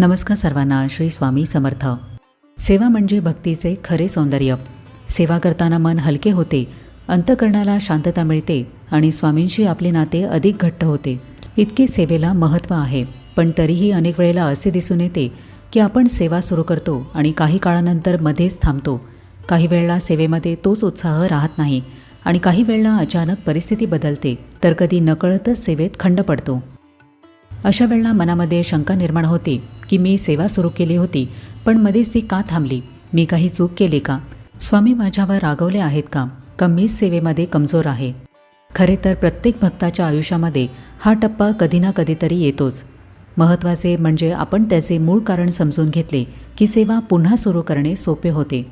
नमस्कार सर्वांना श्री स्वामी समर्थ. सेवा म्हणजे भक्तीचे खरे सौंदर्य. सेवा करताना मन हलके होते अंतकरणाला शांतता मिळते आणि स्वामींशी आपले नाते अधिक घट्ट होते. इतके सेवेला महत्त्व आहे. पण तरीही अनेक वेळेला असे दिसून येते की आपण सेवा सुरू करतो आणि काही काळानंतर मध्येच थांबतो. काही वेळेला सेवेमध्ये तोच उत्साह राहत नाही आणि काही वेळेला अचानक परिस्थिती बदलते तर कधी नकळतच सेवेत खंड पडतो. अशा वेळेला मनामध्ये शंका निर्माण होते की मी सेवा सुरू केली होती पण मध्येच ती का थांबली? मी काही चूक केली का? स्वामी माझ्यावर रागवले आहेत का? का मीच सेवेमध्ये कमजोर आहे? खरे तर प्रत्येक भक्ताच्या आयुष्यामध्ये हा टप्पा कधी ना कधीतरी येतोच. महत्त्वाचे म्हणजे आपण त्याचे मूळ कारण समजून घेतले की सेवा पुन्हा सुरू करणे सोपे होते.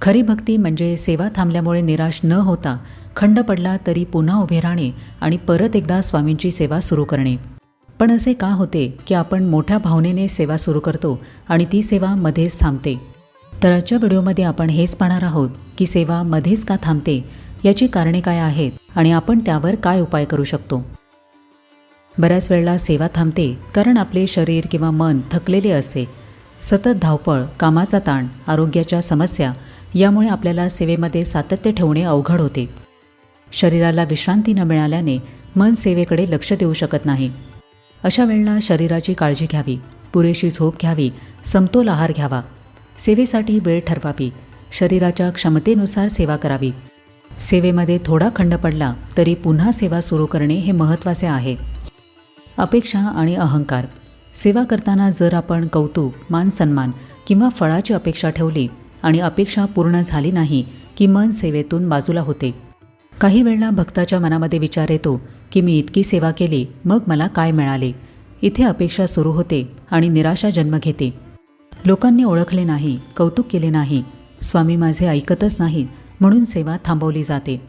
खरी भक्ती म्हणजे सेवा थांबल्यामुळे निराश न होता खंड पडला तरी पुन्हा उभे राहणे आणि परत एकदा स्वामींची सेवा सुरू करणे. पण असे का होते की आपण मोठ्या भावनेने सेवा सुरू करतो आणि ती सेवा मध्येच थांबते? तर आजच्या व्हिडिओमध्ये आपण हेच पाहणार आहोत की सेवा मध्येच का थांबते याची कारणे काय आहेत आणि आपण त्यावर काय उपाय करू शकतो? बऱ्याच वेळेला सेवा थांबते कारण आपले शरीर किंवा मन थकलेले असते. सतत धावपळ कामाचा ताण आरोग्याच्या समस्या यामुळे आपल्याला सेवेमध्ये सातत्य ठेवणे अवघड होते. शरीराला विश्रांती न मिळाल्याने मन सेवेकडे लक्ष देऊ शकत नाही. अशा वेळेला शरीराची काळजी घ्यावी पुरेशी झोप घ्यावी समतोल आहार घ्यावा. सेवेसाठी वेळ ठरवावी. शरीराच्या क्षमतेनुसार सेवा करावी. सेवेमध्ये थोडा खंड पडला तरी पुन्हा सेवा सुरू करणे हे महत्त्वाचे आहे. अपेक्षा आणि अहंकार. सेवा करताना जर आपण कौतुक मान सन्मान किंवा फळाची अपेक्षा ठेवली आणि अपेक्षा पूर्ण झाली नाही की मन सेवेतून बाजूला होते. काही वेळेला भक्ताच्या मनामध्ये विचार येतो की मी इतकी सेवा केली मग मला काय मिळाले? इथे अपेक्षा सुरू होते आणि निराशा जन्म घेते. लोकांनी ओळखले नाही कौतुक केले नाही. स्वामी माझे ऐकतच नाहीत म्हणून सेवा थांबवली जाते.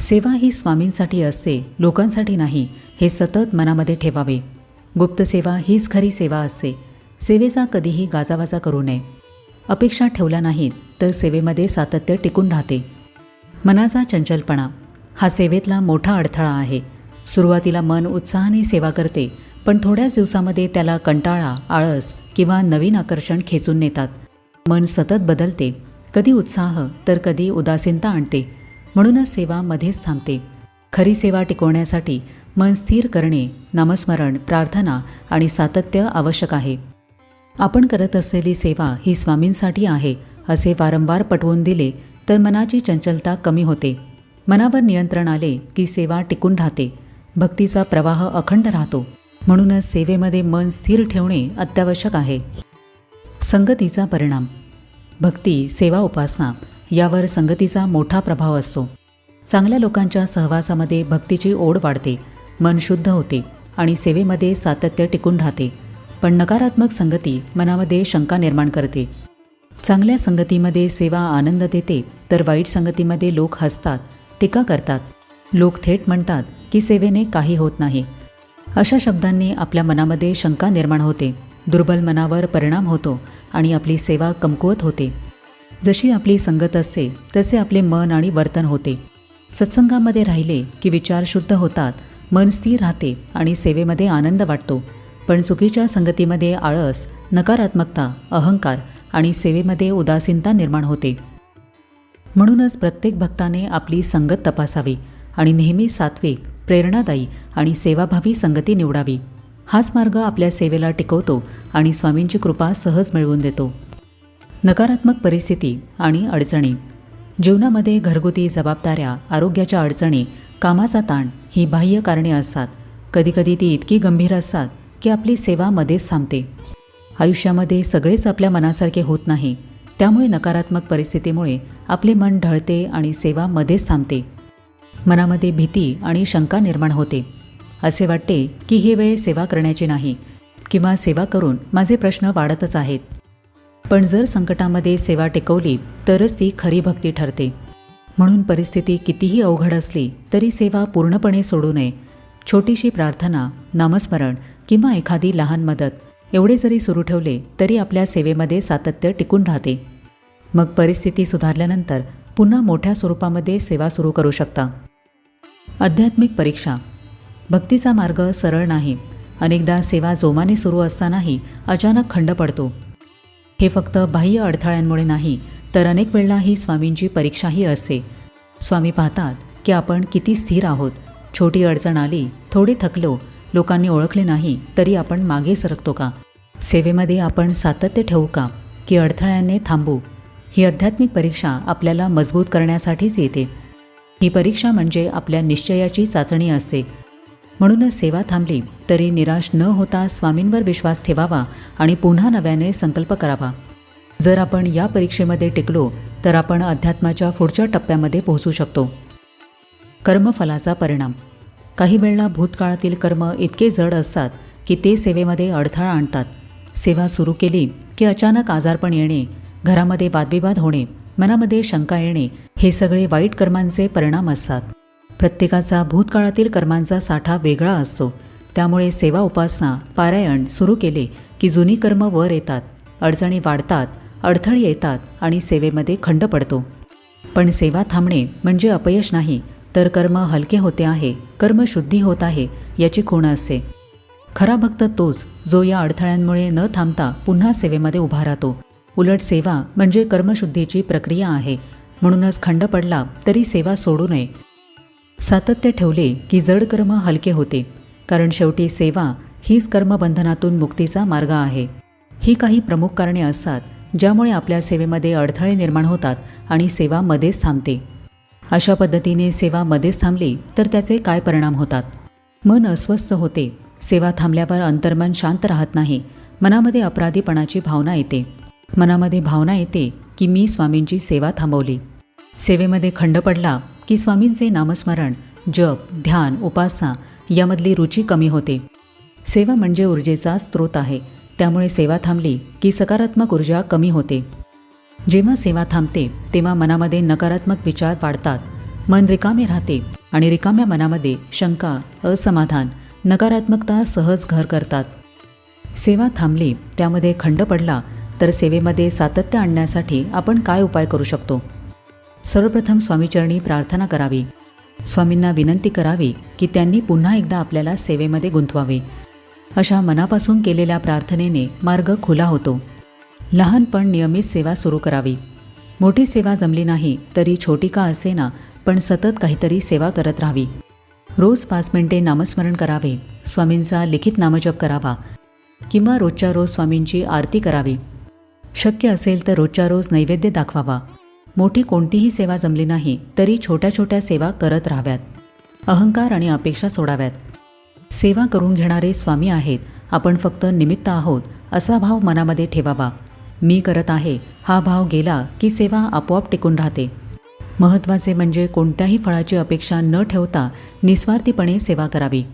सेवा ही स्वामींसाठी असते लोकांसाठी नाही हे सतत मनामध्ये ठेवावे. गुप्त सेवा हीच खरी सेवा असते. सेवेचा कधीही गाजावाजा करू नये. अपेक्षा ठेवल्या नाहीत तर सेवेमध्ये सातत्य टिकून राहते. मनाचा चंचलपणा हा सेवेतला मोठा अडथळा आहे. सुरुवातीला मन उत्साहाने सेवा करते पण थोड्याच दिवसामध्ये त्याला कंटाळा आळस किंवा नवीन आकर्षण खेचून नेतात. मन सतत बदलते. कधी उत्साह तर कधी उदासीनता आणते. म्हणूनच सेवा मध्येच थांबते. खरी सेवा टिकवण्यासाठी मन स्थिर करणे नामस्मरण प्रार्थना आणि सातत्य आवश्यक आहे. आपण करत असलेली सेवा ही स्वामींसाठी आहे असे वारंवार पटवून दिले तर मनाची चंचलता कमी होते. मनावर नियंत्रण आले की सेवा टिकून राहते. भक्तीचा प्रवाह अखंड राहतो. म्हणूनच सेवेमध्ये मन स्थिर ठेवणे अत्यावश्यक आहे. संगतीचा परिणाम. भक्ती सेवा उपासना यावर संगतीचा मोठा प्रभाव असतो. चांगल्या लोकांच्या सहवासामध्ये भक्तीची ओढ वाढते मन शुद्ध होते आणि सेवेमध्ये सातत्य टिकून राहते. पण नकारात्मक संगती मनामध्ये शंका निर्माण करते. चांगल्या संगतीमध्ये सेवा आनंद देते तर वाईट संगतीमध्ये लोक हसतात टीका करतात. लोक थेट म्हणतात की सेवेने काही होत नाही. अशा शब्दांनी आपल्या मनामध्ये शंका निर्माण होते. दुर्बल मनावर परिणाम होतो आणि आपली सेवा कमकुवत होते. जशी आपली संगत असते तसे आपले मन आणि वर्तन होते. सत्संगामध्ये राहिले की विचार शुद्ध होतात मन स्थिर राहते आणि सेवेमध्ये आनंद वाटतो. पण चुकीच्या संगतीमध्ये आळस नकारात्मकता अहंकार आणि सेवेमध्ये उदासीनता निर्माण होते. म्हणूनच प्रत्येक भक्ताने आपली संगत तपासावी आणि नेहमी सात्विक प्रेरणादायी आणि सेवाभावी संगती निवडावी. हाच मार्ग आपल्या सेवेला टिकवतो आणि स्वामींची कृपा सहज मिळवून देतो. नकारात्मक परिस्थिती आणि अडचणी. जीवनामध्ये घरगुती जबाबदाऱ्या आरोग्याच्या अडचणी कामाचा ताण ही बाह्य कारणे असतात. कधीकधी ती इतकी गंभीर असतात की आपली सेवा मध्येच थांबते. आयुष्यामध्ये सगळेच आपल्या मनासारखे होत नाही. त्यामुळे नकारात्मक परिस्थितीमुळे आपले मन ढळते आणि सेवा मध्येच थांबते. मनामध्ये भीती आणि शंका निर्माण होते. असे वाटते की ही वेळ सेवा करण्याची नाही किंवा सेवा करून माझे प्रश्न वाढतच आहेत. पण जर संकटामध्ये सेवा टिकवली तरच ती खरी भक्ती ठरते. म्हणून परिस्थिती कितीही अवघड असली तरी सेवा पूर्णपणे सोडू नये. छोटीशी प्रार्थना नामस्मरण किंवा एखादी लहान मदत एवढे जरी सुरू ठेवले तरी आपल्या सेवेमध्ये सातत्य टिकून राहते. मग परिस्थिती सुधारल्यानंतर पुन्हा मोठ्या स्वरूपामध्ये सेवा सुरू करू शकता. आध्यात्मिक परीक्षा. भक्तीचा मार्ग सरळ नाही. अनेकदा सेवा जोमाने सुरू असतानाही अचानक खंड पडतो. हे फक्त बाह्य अडथळ्यांमुळे नाही तर अनेक वेळेला ही स्वामींची परीक्षाही असते. स्वामी पाहतात की आपण किती स्थिर आहोत. छोटी अडचण आली थोडी थकलो लोकांनी ओळखले नाही तरी आपण मागे सरकतो का? सेवेमध्ये आपण सातत्य ठेवू का? की अडथळ्याने थांबू? ही आध्यात्मिक परीक्षा आपल्याला मजबूत करण्यासाठीच येते. ही परीक्षा म्हणजे आपल्या निश्चयाची चाचणी असते. म्हणूनच सेवा थांबली तरी निराश न होता स्वामींवर विश्वास ठेवावा आणि पुन्हा नव्याने संकल्प करावा. जर आपण या परीक्षेमध्ये टिकलो तर आपण अध्यात्माच्या पुढच्या टप्प्यामध्ये पोहोचू शकतो. कर्मफलाचा परिणाम. काही वेळेला भूतकाळातील कर्म इतके जड असतात की ते सेवेमध्ये अडथळा आणतात. सेवा सुरू केली की अचानक आजारपण येणे घरामध्ये वादविवाद होणे मनामध्ये शंका येणे हे सगळे वाईट कर्मांचे परिणाम असतात. प्रत्येकाचा भूतकाळातील कर्मांचा साठा वेगळा असतो. त्यामुळे सेवा उपासना पारायण सुरू केले की जुनी कर्म वर येतात. अडचणी वाढतात अडथळे येतात आणि सेवेमध्ये खंड पडतो. पण सेवा थांबणे म्हणजे अपयश नाही तर कर्म हलके होते आहे कर्म शुद्धी होत आहे याची खूण असते. खरा भक्त तोच जो या अडथळ्यांमुळे न थांबता पुन्हा सेवेमध्ये उभा राहतो. उलट सेवा म्हणजे कर्मशुद्धीची प्रक्रिया आहे. म्हणूनच खंड पडला तरी सेवा सोडू नये. सातत्य ठेवले की जड कर्म हलके होते. कारण शेवटी सेवा हीच कर्मबंधनातून मुक्तीचा मार्ग आहे. ही काही प्रमुख कारणे असतात ज्यामुळे आपल्या सेवेमध्ये अडथळे निर्माण होतात आणि सेवा मध्येच थांबते. अशा पद्धतीने सेवा मध्येच थांबली तर त्याचे काय परिणाम होतात? मन अस्वस्थ होते. सेवा थांबल्यावर अंतर्मन शांत राहत नाही. मनामध्ये अपराधीपणाची भावना येते. मनामध्ये भावना येते की मी स्वामींची सेवा थांबवली. सेवेमध्ये खंड पडला की स्वामींचे नामस्मरण जप ध्यान उपासना यामधली रुची कमी होते. सेवा म्हणजे ऊर्जेचा स्रोत आहे. त्यामुळे सेवा थांबली की सकारात्मक ऊर्जा कमी होते. जेव्हा सेवा थांबते तेव्हा मनामध्ये नकारात्मक विचार वाढतात. मन रिकामे राहते आणि रिकाम्या मनामध्ये शंका असमाधान नकारात्मकता सहज घर करतात. सेवा थांबली त्यामध्ये खंड पडला तर सेवेमध्ये सातत्य आणण्यासाठी आपण काय उपाय करू शकतो? सर्वप्रथम स्वामीचरणी प्रार्थना करावी. स्वामींना विनंती करावी की त्यांनी पुन्हा एकदा आपल्याला सेवेमध्ये गुंतवावे. अशा मनापासून केलेल्या प्रार्थनेने मार्ग खुला होतो. लहान पण नियमित सेवा सुरू करावी. मोठी सेवा जमली नाही तरी छोटी का असेना पण सतत काहीतरी सेवा करत राहावी. रोज पाच मिनिटे नामस्मरण करावे. स्वामींचा लिखित नामजप करावा. किंवा रोजच्या रोज स्वामींची आरती करावी. शक्य असेल तर रोजच्या रोज नैवेद्य दाखवावा. मोठी कोणतीही सेवा जमली नाही तरी छोट्या छोट्या सेवा करत राहाव्यात. अहंकार आणि अपेक्षा सोडाव्यात. सेवा करून घेणारे स्वामी आहेत आपण फक्त निमित्त आहोत असा भाव मनामध्ये ठेवावा. मी करत आहे हा भाव गेला की सेवा आपोआप टिकून राहते. महत्त्वाचे म्हणजे कोणत्याही फळाची अपेक्षा न ठेवता निस्वार्थीपणे सेवा करावी.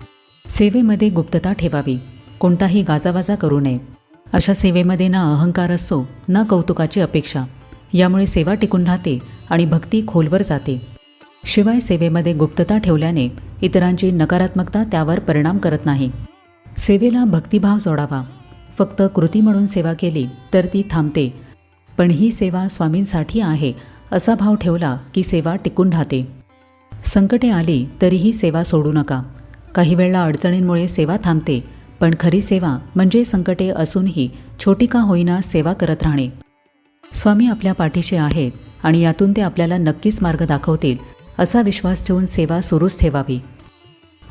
सेवेमध्ये गुप्तता ठेवावी. कोणताही गाजावाजा करू नये. अशा सेवेमध्ये ना अहंकार असतो ना कौतुकाची अपेक्षा. यामुळे सेवा टिकून राहते आणि भक्ती खोलवर जाते. शिवाय सेवेमध्ये गुप्तता ठेवल्याने इतरांची नकारात्मकता त्यावर परिणाम करत नाही. सेवेला भक्तिभाव जोडावा. फक्त कृती म्हणून सेवा केली तर ती थांबते. पण ही सेवा स्वामींसाठी आहे असा भाव ठेवला की सेवा टिकून राहते. संकटे आली तरीही सेवा सोडू नका. काही वेळा अडचणींमुळे सेवा थांबते पण खरी सेवा म्हणजे संकटे असूनही छोटी का होईना सेवा करत राहणे. स्वामी आपल्या पाठीशी आहेत आणि यातून ते आपल्याला नक्कीच मार्ग दाखवतील असा विश्वास ठेवून सेवा सुरूच ठेवावी.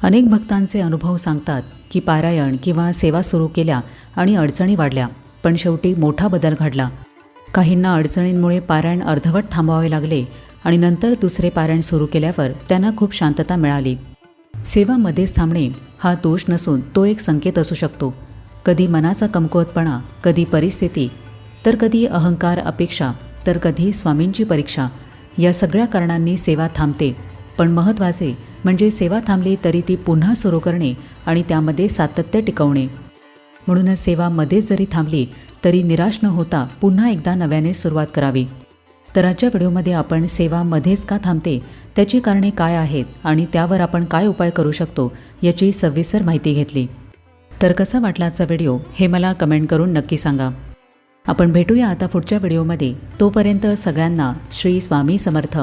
अनेक भक्तांचे अनुभव सांगतात की पारायण किंवा सेवा सुरू केल्या आणि अडचणी वाढल्या पण शेवटी मोठा बदल घडला. काहींना अडचणींमुळे पारायण अर्धवट थांबवावे लागले आणि नंतर दुसरे पारायण सुरू केल्यावर त्यांना खूप शांतता मिळाली. सेवा मध्येच थांबणे हा दोष नसून तो एक संकेत असू शकतो. कधी मनाचा कमकुवतपणा कधी परिस्थिती तर कधी अहंकार अपेक्षा तर कधी स्वामींची परीक्षा. या सगळ्या कारणांनी सेवा थांबते. पण महत्त्वाचे म्हणजे सेवा थांबली तरी ती पुन्हा सुरू करणे आणि त्यामध्ये सातत्य टिकवणे. म्हणूनच सेवा मध्येच जरी थांबली तरी निराश न होता पुन्हा एकदा नव्याने सुरुवात करावी. तर आजच्या व्हिडिओमध्ये आपण सेवा मध्येच का थांबते त्याची कारणे काय आहेत आणि त्यावर आपण काय उपाय करू शकतो याची सविस्तर माहिती घेतली. तर कसा वाटला आजचा व्हिडिओ हे मला कमेंट करून नक्की सांगा. आपण भेटूया आता पुढच्या व्हिडिओमध्ये. तोपर्यंत सगळ्यांना श्री स्वामी समर्थ.